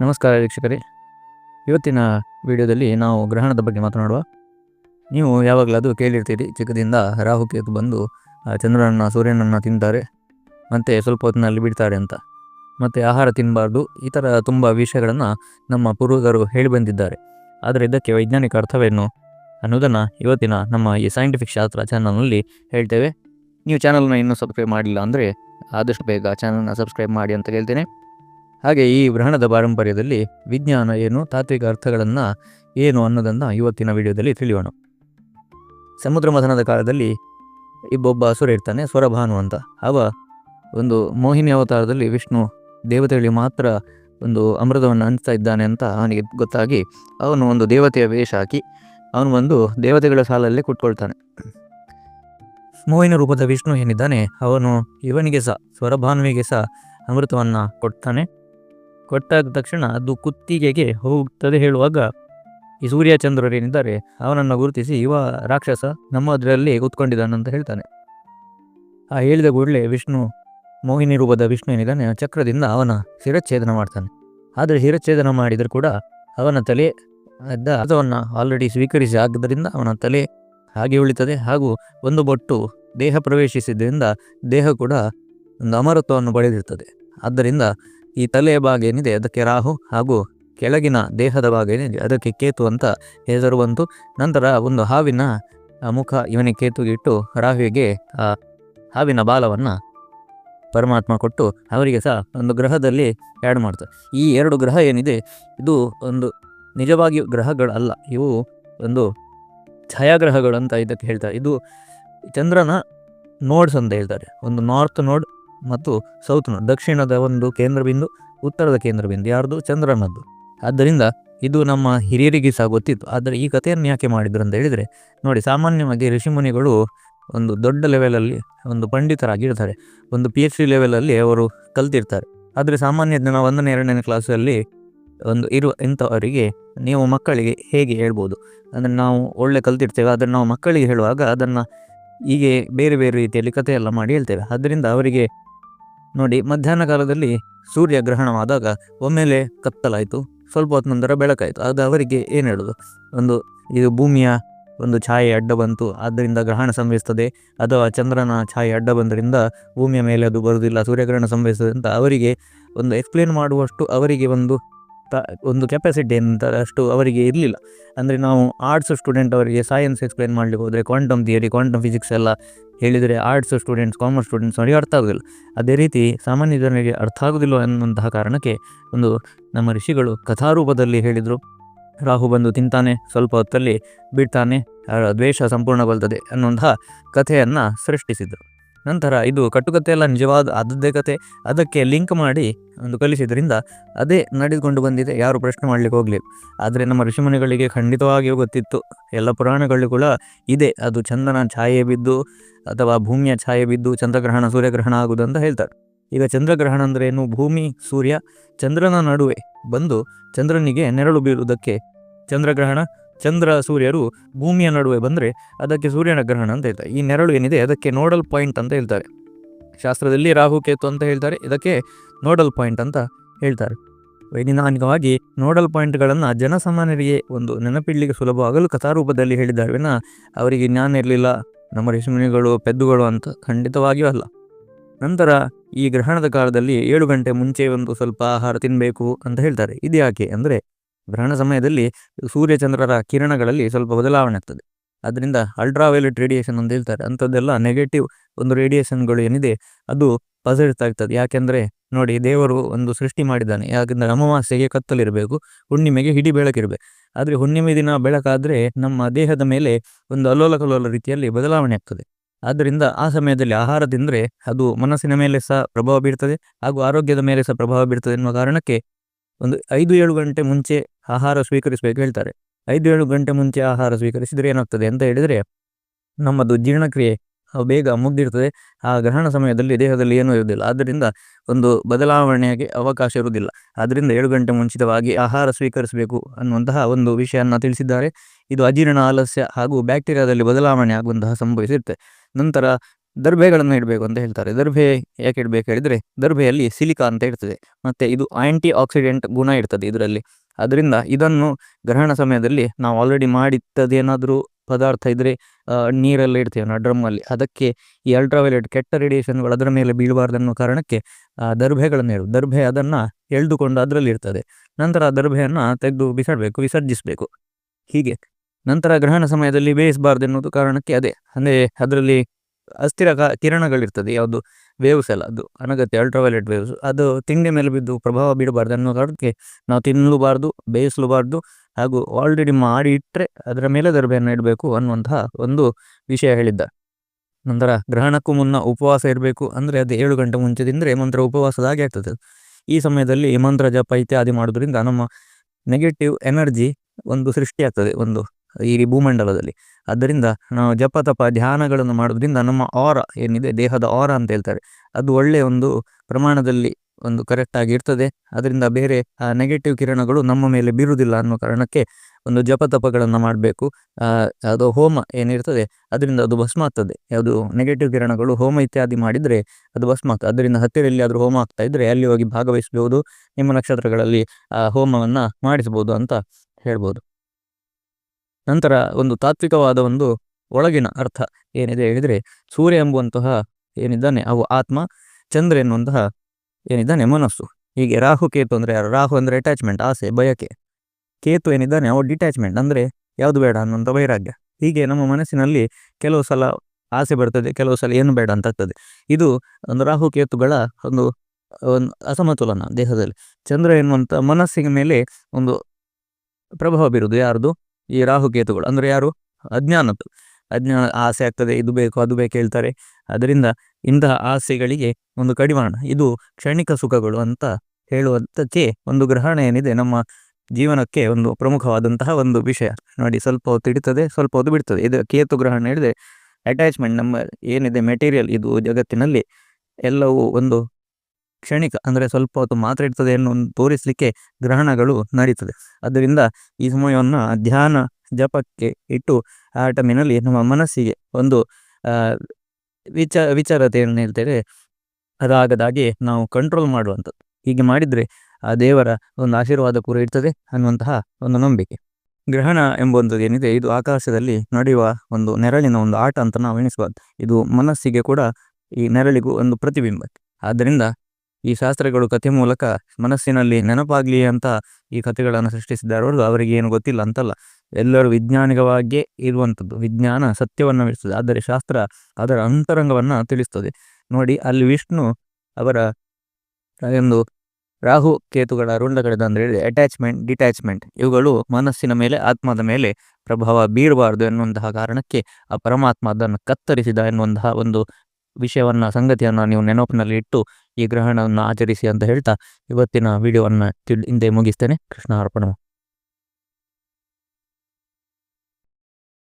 ನಮಸ್ಕಾರ ವೀಕ್ಷಕರೇ. ಇವತ್ತಿನ ವಿಡಿಯೋದಲ್ಲಿ ನಾವು ಗ್ರಹಣದ ಬಗ್ಗೆ ಮಾತನಾಡುವ. ನೀವು ಯಾವಾಗಲಾದರೂ ಕೇಳಿರ್ತೀರಿ, ಚಿಕ್ಕದಿಂದ ರಾಹುಕೇತು ಬಂದು ಚಂದ್ರನನ್ನು ಚಂದ್ರನನ್ನ, ಸೂರ್ಯನನ್ನು ತಿಂತಾರೆ, ಮತ್ತು ಸ್ವಲ್ಪ ಹೊತ್ತಿನಲ್ಲಿ ಬಿಡ್ತಾರೆ ಅಂತ. ಮತ್ತು ಆಹಾರ ತಿನ್ನಬಾರ್ದು ಈ ಥರ ತುಂಬ ವಿಷಯಗಳನ್ನು ನಮ್ಮ ಪೂರ್ವಜರು ಹೇಳಿ ಬಂದಿದ್ದಾರೆ. ಆದರೆ ಇದಕ್ಕೆ ವೈಜ್ಞಾನಿಕ ಅರ್ಥವೇನು ಅನ್ನೋದನ್ನು ಇವತ್ತಿನ ನಮ್ಮ ಈ ಸೈಂಟಿಫಿಕ್ ಶಾಸ್ತ್ರ ಚಾನಲ್ನಲ್ಲಿ ಹೇಳ್ತೇವೆ. ನೀವು ಚಾನಲ್ನ ಇನ್ನೂ ಸಬ್ಸ್ಕ್ರೈಬ್ ಮಾಡಿಲ್ಲ ಅಂದರೆ ಆದಷ್ಟು ಬೇಗ ಚಾನಲ್ನ ಸಬ್ಸ್ಕ್ರೈಬ್ ಮಾಡಿ ಅಂತ ಹೇಳ್ತೇನೆ. ಹಾಗೆ ಈ ಗ್ರಹಣದ ಪಾರಂಪರ್ಯದಲ್ಲಿ ವಿಜ್ಞಾನ ಏನು, ತಾತ್ವಿಕ ಅರ್ಥಗಳನ್ನು ಏನು ಅನ್ನೋದನ್ನು ಇವತ್ತಿನ ವಿಡಿಯೋದಲ್ಲಿ ತಿಳಿಯೋಣ. ಸಮುದ್ರ ಮಥನದ ಕಾಲದಲ್ಲಿ ಇಬ್ಬೊಬ್ಬ ಅಸುರ ಇರ್ತಾನೆ, ಸ್ವರಭಾನು ಅಂತ. ಅವ ಒಂದು ಮೋಹಿನಿ ಅವತಾರದಲ್ಲಿ ವಿಷ್ಣು ದೇವತೆಗಳಿಗೆ ಮಾತ್ರ ಒಂದು ಅಮೃತವನ್ನು ಹಂಚ್ತಾ ಇದ್ದಾನೆ ಅಂತ ಅವನಿಗೆ ಗೊತ್ತಾಗಿ ಅವನು ಒಂದು ದೇವತೆಯ ವೇಷ ಹಾಕಿ ಅವನು ಒಂದು ದೇವತೆಗಳ ಸಾಲಲ್ಲೇ ಕುಟ್ಕೊಳ್ತಾನೆ ಮೋಹಿನ ರೂಪದ ವಿಷ್ಣು ಏನಿದ್ದಾನೆ, ಅವನು ಇವನಿಗೆ ಸಹ, ಸ್ವರಭಾನುವಿಗೆ ಸಹ ಅಮೃತವನ್ನು ಕೊಡ್ತಾನೆ. ಕೊಟ್ಟಾದ ತಕ್ಷಣ ಅದು ಕುತ್ತಿಗೆಗೆ ಹೋಗುತ್ತದೆ ಹೇಳುವಾಗ, ಈ ಸೂರ್ಯಚಂದ್ರರೇನಿದ್ದಾರೆ ಅವನನ್ನು ಗುರುತಿಸಿ, ಇವ ರಾಕ್ಷಸ, ನಮ್ಮದರಲ್ಲಿ ಕೂತ್ಕೊಂಡಿದ್ದಾನಂತ ಹೇಳ್ತಾನೆ. ಆ ಹೇಳಿದ ಕೂಡಲೇ ವಿಷ್ಣು, ಮೋಹಿನಿ ರೂಪದ ವಿಷ್ಣು ಏನಿದ್ದಾನೆ, ಚಕ್ರದಿಂದ ಅವನ ಶಿರಚ್ಛೇದನ ಮಾಡ್ತಾನೆ. ಆದರೆ ಶಿರಚ್ಛೇದನ ಮಾಡಿದರೂ ಕೂಡ ಅವನ ತಲೆ ಅದ ಅದವನ್ನು ಆಲ್ರೆಡಿ ಸ್ವೀಕರಿಸಿ ಆಗದರಿಂದ ಅವನ ತಲೆ ಹಾಗೆ ಉಳಿತದೆ. ಹಾಗೂ ಒಂದು ಬೊಟ್ಟು ದೇಹ ಪ್ರವೇಶಿಸಿದ್ದರಿಂದ ದೇಹ ಕೂಡ ಒಂದು ಅಮರತ್ವವನ್ನು ಪಡೆದಿರ್ತದೆ. ಆದ್ದರಿಂದ ಈ ತಲೆಯ ಭಾಗ ಏನಿದೆ ಅದಕ್ಕೆ ರಾಹು ಹಾಗೂ ಕೆಳಗಿನ ದೇಹದ ಭಾಗ ಏನಿದೆ ಅದಕ್ಕೆ ಕೇತು ಅಂತ ಹೆಸರು ಬಂತು. ನಂತರ ಒಂದು ಹಾವಿನ ಮುಖ ಇವನಿಗೆ ಕೇತುಗಿಟ್ಟು ರಾಹುವಿಗೆ ಹಾವಿನ ಬಾಲವನ್ನು ಪರಮಾತ್ಮ ಕೊಟ್ಟು ಅವರಿಗೆ ಸಹ ಒಂದು ಗ್ರಹದಲ್ಲಿ ಆ್ಯಡ್ ಮಾಡ್ತಾರೆ. ಈ ಎರಡು ಗ್ರಹ ಏನಿದೆ, ಇದು ಒಂದು ನಿಜವಾಗಿ ಗ್ರಹಗಳಲ್ಲ, ಇವು ಒಂದು ಛಾಯಾಗ್ರಹಗಳು ಅಂತ ಇದಕ್ಕೆ ಹೇಳ್ತಾರೆ. ಇದು ಚಂದ್ರನ ನೋಡ್ಸ್ ಅಂತ ಹೇಳ್ತಾರೆ. ಒಂದು ನಾರ್ತ್ ನೋಡ್ ಮತ್ತು ಸೌತ್ನ ದಕ್ಷಿಣದ ಒಂದು ಕೇಂದ್ರ ಬಿಂದು ಉತ್ತರದ ಕೇಂದ್ರ ಬಿಂದು ಯಾರ್ದು? ಚಂದ್ರನದ್ದು. ಆದ್ದರಿಂದ ಇದು ನಮ್ಮ ಹಿರಿಯರಿಗೆ ಸಹ ಗೊತ್ತಿತ್ತು ಆದರೆ ಈ ಕಥೆಯನ್ನು ಯಾಕೆ ಮಾಡಿದ್ರು ಅಂತ ಹೇಳಿದರೆ, ನೋಡಿ, ಸಾಮಾನ್ಯವಾಗಿ ಋಷಿಮುನಿಗಳು ಒಂದು ದೊಡ್ಡ ಲೆವೆಲಲ್ಲಿ ಒಂದು ಪಂಡಿತರಾಗಿರ್ತಾರೆ ಒಂದು ಪಿ ಎಚ್ ಡಿ ಲೆವೆಲಲ್ಲಿ ಅವರು ಕಲ್ತಿರ್ತಾರೆ. ಆದರೆ ಸಾಮಾನ್ಯ ಜನ ಒಂದನೇ, ಎರಡನೇ ಕ್ಲಾಸಲ್ಲಿ ಒಂದು ಇರುವ ಇಂಥವರಿಗೆ ನೀವು ಮಕ್ಕಳಿಗೆ ಹೇಗೆ ಹೇಳ್ಬೋದು? ಅಂದರೆ ನಾವು ಒಳ್ಳೆ ಕಲ್ತಿರ್ತೇವೆ, ಆದರೆ ನಾವು ಮಕ್ಕಳಿಗೆ ಹೇಳುವಾಗ ಅದನ್ನು ಹೀಗೆ ಬೇರೆ ಬೇರೆ ರೀತಿಯಲ್ಲಿ ಕಥೆಯೆಲ್ಲ ಮಾಡಿ ಹೇಳ್ತೇವೆ. ಆದ್ದರಿಂದ ಅವರಿಗೆ ನೋಡಿ, ಮಧ್ಯಾಹ್ನ ಕಾಲದಲ್ಲಿ ಸೂರ್ಯ ಗ್ರಹಣವಾದಾಗ ಒಮ್ಮೆಲೆ ಕತ್ತಲಾಯಿತು. ಸ್ವಲ್ಪ ಹೊತ್ತು ನಂತರ ಬೆಳಕಾಯಿತು. ಅದು ಅವರಿಗೆ ಏನು ಹೇಳೋದು? ಒಂದು, ಇದು ಭೂಮಿಯ ಒಂದು ಛಾಯೆ ಅಡ್ಡ ಬಂತು. ಆದ್ದರಿಂದ ಗ್ರಹಣ ಸಂಭವಿಸ್ತದೆ ಅಥವಾ ಚಂದ್ರನ ಛಾಯೆ ಅಡ್ಡ ಬಂದರಿಂದ ಭೂಮಿಯ ಮೇಲೆ ಅದು ಬರುವುದಿಲ್ಲ, ಸೂರ್ಯಗ್ರಹಣ ಸಂಭವಿಸ್ತದೆ ಅಂತ ಅವರಿಗೆ ಒಂದು ಎಕ್ಸ್ಪ್ಲೇನ್ ಮಾಡುವಷ್ಟು ಅವರಿಗೆ ಒಂದು ತ, ಒಂದು ಕೆಪಾಸಿಟಿ ಅಂತ ಅಷ್ಟು ಅವರಿಗೆ ಇರಲಿಲ್ಲ. ಅಂದರೆ ನಾವು ಆರ್ಟ್ಸ್ ಸ್ಟೂಡೆಂಟ್ ಅವರಿಗೆ ಸೈನ್ಸ್ ಎಕ್ಸ್ಪ್ಲೈನ್ ಮಾಡಲಿಕ್ಕೆ ಹೋದರೆ ಕ್ವಾಂಟಮ್ ಥಿಯರಿ ಕ್ವಾಂಟಮ್ ಫಿಸಿಕ್ಸ್ ಎಲ್ಲ ಹೇಳಿದರೆ ಆರ್ಟ್ಸ್ ಸ್ಟೂಡೆಂಟ್ಸ್ ಕಾಮರ್ಸ್ ಸ್ಟೂಡೆಂಟ್ಸ್ ಅವರಿಗೆ ಅರ್ಥ ಆಗೋದಿಲ್ಲ. ಅದೇ ರೀತಿ ಸಾಮಾನ್ಯ ಜನರಿಗೆ ಅರ್ಥ ಆಗೋದಿಲ್ಲ ಅನ್ನುವಂತಹ ಕಾರಣಕ್ಕೆ ಒಂದು ನಮ್ಮ ಋಷಿಗಳು ಕಥಾರೂಪದಲ್ಲಿ ಹೇಳಿದರು. ರಾಹು ಬಂದು ತಿಂತಾನೆ, ಸ್ವಲ್ಪ ಹೊತ್ತಲ್ಲಿ ಬಿಡ್ತಾನೆ, ದ್ವೇಷ ಸಂಪೂರ್ಣಗೊಳ್ತದೆ ಅನ್ನುವಂತಹ ಕಥೆಯನ್ನು ಸೃಷ್ಟಿಸಿದರು. ನಂತರ ಇದು ಕಟ್ಟುಕತೆ ಎಲ್ಲ ನಿಜವಾದ ಅದದ್ದೇ ಕತೆ. ಅದಕ್ಕೆ ಲಿಂಕ್ ಮಾಡಿ ಒಂದು ಕಲಿಸಿದ್ರಿಂದ ಅದೇ ನಡೆದುಕೊಂಡು ಬಂದಿದೆ, ಯಾರು ಪ್ರಶ್ನೆ ಮಾಡಲಿಕ್ಕೆ ಹೋಗಲಿಲ್ಲ. ಆದರೆ ನಮ್ಮ ಋಷಿಮುನಿಗಳಿಗೆ ಖಂಡಿತವಾಗಿಯೂ ಗೊತ್ತಿತ್ತು. ಎಲ್ಲ ಪುರಾಣಗಳು ಕೂಡ ಇದೆ, ಅದು ಚಂದ್ರನ ಛಾಯೆ ಬಿದ್ದು ಅಥವಾ ಭೂಮಿಯ ಛಾಯೆ ಬಿದ್ದು ಚಂದ್ರಗ್ರಹಣ, ಸೂರ್ಯಗ್ರಹಣ ಆಗುವುದು ಅಂತ ಹೇಳ್ತಾರೆ. ಈಗ ಚಂದ್ರಗ್ರಹಣ ಅಂದರೆ ಏನು? ಭೂಮಿ, ಸೂರ್ಯ, ಚಂದ್ರನ ನಡುವೆ ಬಂದು ಚಂದ್ರನಿಗೆ ನೆರಳು ಬೀರುವುದಕ್ಕೆ ಚಂದ್ರಗ್ರಹಣ ಚಂದ್ರ ಸೂರ್ಯರು ಭೂಮಿಯ ನಡುವೆ ಬಂದರೆ ಅದಕ್ಕೆ ಸೂರ್ಯನ ಗ್ರಹಣ ಅಂತ ಹೇಳ್ತಾರೆ. ಈ ನೆರಳು ಏನಿದೆ? ಅದಕ್ಕೆ ನೋಡಲ್ ಪಾಯಿಂಟ್ ಅಂತ ಹೇಳ್ತಾರೆ. ಶಾಸ್ತ್ರದಲ್ಲಿ ರಾಹು, ಕೇತು ಅಂತ ಹೇಳ್ತಾರೆ. ಇದಕ್ಕೆ ನೋಡಲ್ ಪಾಯಿಂಟ್ ಅಂತ ಹೇಳ್ತಾರೆ. ವೈಜ್ಞಾನಿಕವಾಗಿ ನೋಡಲ್ ಪಾಯಿಂಟ್ಗಳನ್ನು ಜನಸಾಮಾನ್ಯರಿಗೆ ಒಂದು ನೆನಪಿಡ್ಲಿಕ್ಕೆ ಸುಲಭವಾಗಲು ಕಥಾರೂಪದಲ್ಲಿ ಹೇಳಿದ್ದಾರೆ. ವಿನ ಅವರಿಗೆ ಜ್ಞಾನ ಇರಲಿಲ್ಲ. ನಮ್ಮ ಋಷಿಮುನಿಗಳು ಪೆದ್ದುಗಳು ಅಂತ ಖಂಡಿತವಾಗಿಯೂ ಅಲ್ಲ. ನಂತರ ಈ ಗ್ರಹಣದ ಕಾಲದಲ್ಲಿ ಏಳು ಗಂಟೆ ಮುಂಚೆ ಒಂದು ಸ್ವಲ್ಪ ಆಹಾರ ತಿನ್ನಬೇಕು ಅಂತ ಹೇಳ್ತಾರೆ. ಇದು ಯಾಕೆ? ಅಂದರೆ ಗ್ರಹಣ ಸಮಯದಲ್ಲಿ ಸೂರ್ಯಚಂದ್ರರ ಕಿರಣಗಳಲ್ಲಿ ಸ್ವಲ್ಪ ಬದಲಾವಣೆ ಆಗ್ತದೆ. ಅದರಿಂದ ಅಲ್ಟ್ರಾವೈಲೆಟ್ ರೇಡಿಯೇಷನ್ ಅಂತ ಹೇಳ್ತಾರೆ. ಅಂಥದ್ದೆಲ್ಲ ನೆಗೆಟಿವ್ ಒಂದು ರೇಡಿಯೇಷನ್ಗಳು ಏನಿದೆ, ಅದು ಪಾಸಿಟಿವ್ ಆಗ್ತದೆ ಯಾಕೆಂದರೆ ನೋಡಿ ದೇವರು ಒಂದು ಸೃಷ್ಟಿ ಮಾಡಿದ್ದಾನೆ. ಯಾಕೆಂದರೆ ಅಮಾವಾಸ್ಯೆಗೆ ಕತ್ತಲಿರಬೇಕು, ಹುಣ್ಣಿಮೆಗೆ ಹಿಡಿ ಬೆಳಕಿರಬೇಕು. ಆದರೆ ಹುಣ್ಣಿಮೆ ದಿನ ಬೆಳಕಾದರೆ ನಮ್ಮ ದೇಹದ ಮೇಲೆ ಒಂದು ಅಲ್ಲೋಲ ಕಲ್ಲೋಲ ರೀತಿಯಲ್ಲಿ ಬದಲಾವಣೆ ಆಗ್ತದೆ. ಆದ್ದರಿಂದ ಆ ಸಮಯದಲ್ಲಿ ಆಹಾರ ತಿಂದರೆ ಅದು ಮನಸ್ಸಿನ ಮೇಲೆ ಸಹ ಪ್ರಭಾವ ಬೀರ್ತದೆ ಹಾಗೂ ಆರೋಗ್ಯದ ಮೇಲೆ ಸಹ ಪ್ರಭಾವ ಬೀರ್ತದೆ ಎನ್ನುವ ಕಾರಣಕ್ಕೆ ಒಂದು ಐದು ಏಳು ಗಂಟೆ ಮುಂಚೆ ಆಹಾರ ಸ್ವೀಕರಿಸಬೇಕು ಹೇಳ್ತಾರೆ. ಐದು ಏಳು ಗಂಟೆ ಮುಂಚೆ ಆಹಾರ ಸ್ವೀಕರಿಸಿದರೆ ಏನಾಗ್ತದೆ ಅಂತ ಹೇಳಿದರೆ ನಮ್ಮದು ಜೀರ್ಣಕ್ರಿಯೆ ಬೇಗ ಮುಗ್ದಿರ್ತದೆ. ಆ ಗ್ರಹಣ ಸಮಯದಲ್ಲಿ ದೇಹದಲ್ಲಿ ಏನೂ ಇರುವುದಿಲ್ಲ. ಆದ್ದರಿಂದ ಒಂದು ಬದಲಾವಣೆಗೆ ಅವಕಾಶ ಇರುವುದಿಲ್ಲ. ಆದ್ದರಿಂದ ಏಳು ಗಂಟೆ ಮುಂಚಿತವಾಗಿ ಆಹಾರ ಸ್ವೀಕರಿಸಬೇಕು ಅನ್ನುವಂತಹ ಒಂದು ವಿಷಯವನ್ನು ತಿಳಿಸಿದ್ದಾರೆ. ಇದು ಅಜೀರ್ಣ, ಆಲಸ್ಯ ಹಾಗೂ ಬ್ಯಾಕ್ಟೀರಿಯಾದಲ್ಲಿ ಬದಲಾವಣೆ ಆಗುವಂತಹ ಸಂಭವಿಸಿರುತ್ತೆ. ನಂತರ ದರ್ಭೆಗಳನ್ನು ಇಡಬೇಕು ಅಂತ ಹೇಳ್ತಾರೆ. ದರ್ಭೆ ಯಾಕೆ ಇಡಬೇಕು ಹೇಳಿದರೆ ದರ್ಭೆಯಲ್ಲಿ ಸಿಲಿಕಾ ಅಂತ ಇರ್ತದೆ. ಮತ್ತು ಇದು ಆಂಟಿ ಆಕ್ಸಿಡೆಂಟ್ ಗುಣ ಇರ್ತದೆ ಇದರಲ್ಲಿ. ಅದರಿಂದ ಇದನ್ನು ಗ್ರಹಣ ಸಮಯದಲ್ಲಿ ನಾವು ಆಲ್ರೆಡಿ ಮಾಡಿದ್ದದೇನಾದರೂ ಪದಾರ್ಥ ಇದ್ದರೆ ನೀರಲ್ಲಿ ಇಡ್ತೇವೆ ನಾವು ಡ್ರಮ್ಮಲ್ಲಿ. ಅದಕ್ಕೆ ಈ ಅಲ್ಟ್ರಾವೈಲೆಟ್ ಕೆಟ್ಟ ರೇಡಿಯೇಷನ್ಗಳು ಅದರ ಮೇಲೆ ಬೀಳಬಾರ್ದನ್ನೋ ಕಾರಣಕ್ಕೆ ದರ್ಭೆಗಳನ್ನು ಇಡು. ದರ್ಭೆ ಅದನ್ನು ಎಳೆದುಕೊಂಡು ಅದರಲ್ಲಿ ಇರ್ತದೆ. ನಂತರ ಆ ದರ್ಭೆಯನ್ನು ತೆಗೆದು ಬಿಸಾಡಬೇಕು, ವಿಸರ್ಜಿಸಬೇಕು. ಹೀಗೆ. ನಂತರ ಗ್ರಹಣ ಸಮಯದಲ್ಲಿ ಬೇಯಿಸಬಾರ್ದು ಎನ್ನುವುದು ಕಾರಣಕ್ಕೆ ಅದೇ. ಅಂದರೆ ಅದರಲ್ಲಿ ಅಸ್ಥಿರ ಕ- ಕಿರಣಗಳಿರ್ತದೆ. ಯಾವುದು ವೇವ್ಸ್ ಎಲ್ಲ, ಅದು ಅನಗತ್ಯ ಅಲ್ಟ್ರಾವೈಲೆಟ್ ವೇವ್ಸ್ ಅದು ತಿಂಡಿ ಮೇಲೆ ಬಿದ್ದು ಪ್ರಭಾವ ಬೀಳಬಾರ್ದು ಅನ್ನೋ ಕಾರಣಕ್ಕೆ ನಾವು ತಿನ್ನಲೂಬಾರ್ದು, ಬೇಯಿಸಲೂಬಾರ್ದು ಹಾಗೂ ಆಲ್ರೆಡಿ ಮಾಡಿ ಇಟ್ಟರೆ ಅದರ ಮೇಲೆ ದರ್ಬೆಯನ್ನು ಇಡಬೇಕು ಅನ್ನುವಂತಹ ಒಂದು ವಿಷಯ ಹೇಳಿದ್ದ. ನಂತರ ಗ್ರಹಣಕ್ಕೂ ಮುನ್ನ ಉಪವಾಸ ಇರಬೇಕು ಅಂದರೆ ಅದು ಏಳು ಗಂಟೆ ಮುಂಚೆ ತಿಂದರೆ ಮಂತ್ರ ಉಪವಾಸದ ಹಾಗೆ ಆಗ್ತದೆ. ಈ ಸಮಯದಲ್ಲಿ ಮಂತ್ರ ಜಪ ಇತ್ಯಾದಿ ಮಾಡೋದ್ರಿಂದ ನಮ್ಮ ನೆಗೆಟಿವ್ ಎನರ್ಜಿ ಒಂದು ಸೃಷ್ಟಿಯಾಗ್ತದೆ ಒಂದು ಈ ಭೂಮಂಡಲದಲ್ಲಿ. ಆದ್ದರಿಂದ ನಾವು ಜಪ, ತಪ, ಧ್ಯಾನಗಳನ್ನು ಮಾಡೋದ್ರಿಂದ ನಮ್ಮ ಆರ ಏನಿದೆ, ದೇಹದ ಆರ ಅಂತ ಹೇಳ್ತಾರೆ. ಅದು ಒಳ್ಳೆಯ ಒಂದು ಪ್ರಮಾಣದಲ್ಲಿ ಒಂದು ಕರೆಕ್ಟ್ ಆಗಿ ಇರ್ತದೆ. ಅದರಿಂದ ಬೇರೆ ನೆಗೆಟಿವ್ ಕಿರಣಗಳು ನಮ್ಮ ಮೇಲೆ ಬೀರುವುದಿಲ್ಲ ಅನ್ನೋ ಕಾರಣಕ್ಕೆ ಒಂದು ಜಪತಪಗಳನ್ನು ಮಾಡಬೇಕು. ಅದು ಹೋಮ ಏನಿರ್ತದೆ, ಅದರಿಂದ ಅದು ಭಸ್ಮ ಆಗ್ತದೆ. ಯಾವುದು ನೆಗೆಟಿವ್ ಕಿರಣಗಳು ಹೋಮ ಇತ್ಯಾದಿ ಮಾಡಿದರೆ ಅದು ಭಸ್ಮ ಆಗ್ತದೆ. ಅದರಿಂದ ಹತ್ತಿರ ಆದರೂ ಹೋಮ ಆಗ್ತಾ ಇದ್ದರೆ ಅಲ್ಲಿ ಹೋಗಿ ಭಾಗವಹಿಸಬಹುದು ನಿಮ್ಮ ನಕ್ಷತ್ರಗಳಲ್ಲಿ, ಆ, ಹೋಮವನ್ನು ಮಾಡಿಸಬಹುದು ಅಂತ ಹೇಳ್ಬೋದು. ನಂತರ ಒಂದು ತಾತ್ವಿಕವಾದ ಒಂದು ಒಳಗಿನ ಅರ್ಥ ಏನಿದೆ ಹೇಳಿದರೆ, ಸೂರ್ಯ ಎಂಬುವಂತಹ ಏನಿದ್ದಾನೆ, ಅವು ಆತ್ಮ, ಚಂದ್ರ ಎನ್ನುವಂತಹ ಏನಿದ್ದಾನೆ, ಮನಸ್ಸು. ಹೀಗೆ ರಾಹು, ಕೇತು ಅಂದರೆ ಯಾರು? ರಾಹು ಅಂದರೆ ಅಟ್ಯಾಚ್ಮೆಂಟ್ ಆಸೆ, ಬಯಕೆ. ಕೇತು ಏನಿದ್ದಾನೆ, ಅವು ಡಿಟ್ಯಾಚ್ಮೆಂಟ್ ಅಂದರೆ ಯಾವುದು ಬೇಡ ಅನ್ನುವಂಥ ವೈರಾಗ್ಯ. ಹೀಗೆ ನಮ್ಮ ಮನಸ್ಸಿನಲ್ಲಿ ಕೆಲವು ಸಲ ಆಸೆ ಬರ್ತದೆ, ಕೆಲವು ಸಲ ಏನು ಬೇಡ ಅಂತ ಆಗ್ತದೆ. ಇದು ಒಂದು ರಾಹು, ಕೇತುಗಳ ಒಂದು ಒಂದು ಅಸಮತೋಲನ ದೇಹದಲ್ಲಿ. ಚಂದ್ರ ಎನ್ನುವಂಥ ಮನಸ್ಸಿನ ಮೇಲೆ ಒಂದು ಪ್ರಭಾವ ಬೀರುವುದು ಯಾರ್ದು? ಈ ರಾಹುಕೇತುಗಳು ಅಂದರೆ ಯಾರು? ಅಜ್ಞಾನದ್ದು ಅಜ್ಞಾನ ಆಸೆ ಆಗ್ತದೆ, ಇದು ಬೇಕು, ಅದು ಬೇಕು ಹೇಳ್ತಾರೆ. ಅದರಿಂದ ಇಂತಹ ಆಸೆಗಳಿಗೆ ಒಂದು ಕಡಿವಾಣ. ಇದು ಕ್ಷಣಿಕ ಸುಖಗಳು ಅಂತ ಹೇಳುವಂಥಕ್ಕೆ ಒಂದು ಗ್ರಹಣ ಏನಿದೆ, ನಮ್ಮ ಜೀವನಕ್ಕೆ ಒಂದು ಪ್ರಮುಖವಾದಂತಹ ಒಂದು ವಿಷಯ. ನೋಡಿ, ಸ್ವಲ್ಪ ಹೊತ್ತು ಹಿಡಿತದೆ, ಸ್ವಲ್ಪ ಹೊತ್ತು ಬಿಡ್ತದೆ. ಇದು ಕೇತು ಗ್ರಹಣ ಹೇಳಿದೆ ಅಟ್ಯಾಚ್ಮೆಂಟ್ ನಮ್ಮ ಏನಿದೆ ಮೆಟೀರಿಯಲ್ ಇದು ಜಗತ್ತಿನಲ್ಲಿ ಎಲ್ಲವೂ ಒಂದು ಕ್ಷಣಿಕ ಅಂದರೆ ಸ್ವಲ್ಪ ಹೊತ್ತು ಮಾತ್ರ ಇರ್ತದೆ ಅನ್ನೋ ತೋರಿಸಲಿಕ್ಕೆ ಗ್ರಹಣಗಳು ನಡೀತದೆ. ಅದರಿಂದ ಈ ಸಮಯವನ್ನು ಧ್ಯಾನ ಜಪಕ್ಕೆ ಇಟ್ಟು ಆ ಟೈಮಿನಲ್ಲಿ ನಮ್ಮ ಮನಸ್ಸಿಗೆ ಒಂದು ವಿಚ ವಿಚಾರತೆ ಏನು ಹೇಳ್ತೇವೆ. ಅದಾಗದಾಗೆ ನಾವು ಕಂಟ್ರೋಲ್ ಮಾಡುವಂಥದ್ದು. ಹೀಗೆ ಮಾಡಿದರೆ ಆ ದೇವರ ಒಂದು ಆಶೀರ್ವಾದ ಕೂಡ ಇರ್ತದೆ ಅನ್ನುವಂತಹ ಒಂದು ನಂಬಿಕೆ. ಗ್ರಹಣ ಎಂಬುವಂಥದ್ದು ಏನಿದೆ, ಇದು ಆಕಾಶದಲ್ಲಿ ನಡೆಯುವ ಒಂದು ನೆರಳಿನ ಒಂದು ಆಟ ಅಂತ ನಾವು ಎಣಿಸಬಾರ್ದು ಇದು ಮನಸ್ಸಿಗೆ ಕೂಡ ಈ ನೆರಳಿಗೂ ಒಂದು ಪ್ರತಿಬಿಂಬ. ಆದ್ದರಿಂದ ಈ ಶಾಸ್ತ್ರಗಳು ಕಥೆ ಮೂಲಕ ಮನಸ್ಸಿನಲ್ಲಿ ನೆನಪಾಗಲಿ ಅಂತ ಈ ಕಥೆಗಳನ್ನು ಸೃಷ್ಟಿಸಿದ್ದಾರೆ. ಹೊರತು ಅವರಿಗೆ ಏನು ಗೊತ್ತಿಲ್ಲ ಅಂತಲ್ಲ. ಎಲ್ಲರೂ ವಿಜ್ಞಾನಿಕವಾಗಿಯೇ ಇರುವಂಥದ್ದು. ವಿಜ್ಞಾನ ಸತ್ಯವನ್ನು ತಿಳಿಸ್ತದೆ ಆದರೆ ಶಾಸ್ತ್ರ ಅದರ ಅಂತರಂಗವನ್ನು ತಿಳಿಸ್ತದೆ. ನೋಡಿ, ಅಲ್ಲಿ ವಿಷ್ಣು ಅವರ ಒಂದು ರಾಹು, ಕೇತುಗಳ ರೂಣ ಕಡೆದ ಅಂದರೆ ಅಟ್ಯಾಚ್ಮೆಂಟ್ ಡಿಟ್ಯಾಚ್ಮೆಂಟ್ ಇವುಗಳು ಮನಸ್ಸಿನ ಮೇಲೆ, ಆತ್ಮದ ಮೇಲೆ ಪ್ರಭಾವ ಬೀರಬಾರದು ಎನ್ನುವಂತಹ ಕಾರಣಕ್ಕೆ ಆ ಪರಮಾತ್ಮ ಅದನ್ನು ಕತ್ತರಿಸಿದ ಎನ್ನುವಂತಹ ಒಂದು ವಿಷಯವನ್ನು, ಸಂಗತಿಯನ್ನು ನೀವು ನೆನಪಿನಲ್ಲಿ ಇಟ್ಟು ಈ ಗ್ರಹಣವನ್ನು ಆಚರಿಸಿ ಅಂತ ಹೇಳ್ತಾ ಇವತ್ತಿನ ವಿಡಿಯೋವನ್ನು ಹಿಂದೆ ಮುಗಿಸ್ತೇನೆ. ಕೃಷ್ಣ ಅರ್ಪಣ.